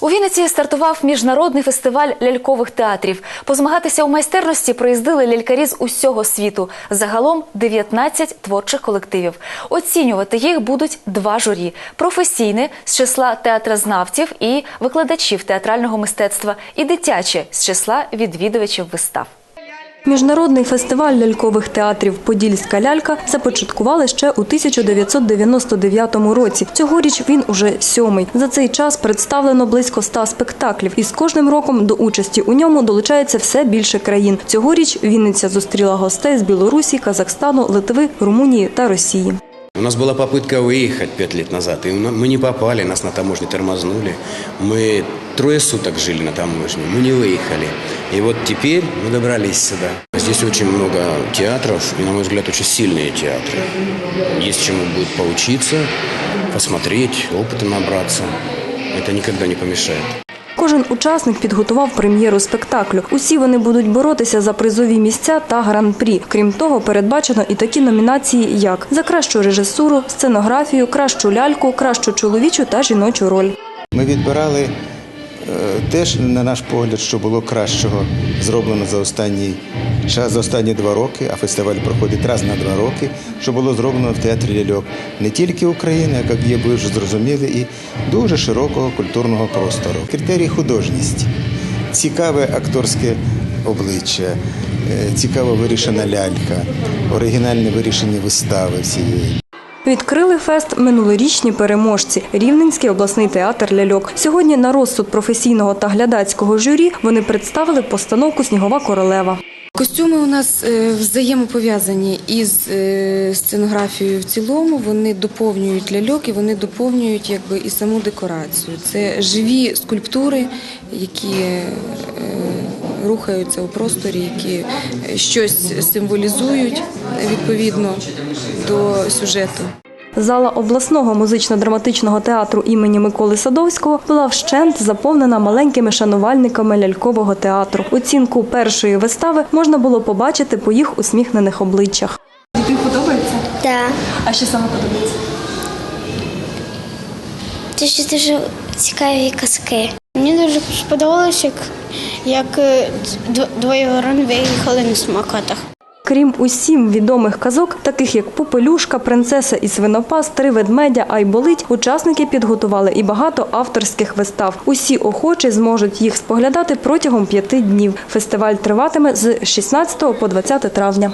У Вінниці стартував міжнародний фестиваль лялькових театрів. Позмагатися у майстерності приїздили лялькарі з усього світу. Загалом 19 творчих колективів. Оцінювати їх будуть два журі: професійне з числа театрознавців і викладачів театрального мистецтва, і дитяче з числа відвідувачів вистав. Міжнародний фестиваль лялькових театрів Подільська лялька започаткували ще у 1999 році. Цьогоріч він уже сьомий. За цей час представлено близько ста спектаклів, і з кожним роком до участі у ньому долучається все більше країн. Цьогоріч Вінниця зустріла гостей з Білорусі, Казахстану, Литви, Румунії та Росії. У нас была попытка выехать пять лет назад, и мы не попали, нас на таможне тормознули. Мы трое суток жили на таможне, мы не выехали. И вот теперь мы добрались сюда. Здесь очень много театров, и, на мой взгляд, очень сильные театры. Есть чему будет поучиться, посмотреть, опыта набраться. Это никогда не помешает. Кожен учасник підготував прем'єру спектаклю. Усі вони будуть боротися за призові місця та гран-прі. Крім того, передбачено і такі номінації, як за кращу режисуру, сценографію, кращу ляльку, кращу чоловічу та жіночу роль. Ми відбирали е, теж, на наш погляд, що було кращого зроблено за останній час, за останні два роки, а фестиваль проходить раз на два роки, що було зроблено в театрі ляльок не тільки України, як є ви вже зрозуміли, і дуже широкого культурного простору. Критерій художність, цікаве акторське обличчя, е, цікаво вирішена лялька, оригінальне вирішення вистави всієї. Відкрили фест минулорічні переможці Рівненський обласний театр ляльок. Сьогодні на розсуд професійного та глядацького журі вони представили постановку Снігова королева. Костюми у нас е, взаємопов'язані із е, сценографією в цілому. Вони доповнюють ляльок і вони доповнюють якби і саму декорацію. Це живі скульптури, які е, рухаються у просторі, які щось символізують відповідно до сюжету. Зала обласного музично-драматичного театру імені Миколи Садовського була вщент заповнена маленькими шанувальниками лялькового театру. Оцінку першої вистави можна було побачити по їх усміхнених обличчях. Так. А що саме подобається? Це ще дуже цікаві казки. Мені дуже сподобалося, як, як е, двоє ворон виїхали на смокотах. Крім усім відомих казок, таких як Попелюшка, Принцеса і свинопас, Три ведмедя, Айболить, учасники підготували і багато авторських вистав. Усі охочі зможуть їх споглядати протягом п'яти днів. Фестиваль триватиме з 16 по 20 травня.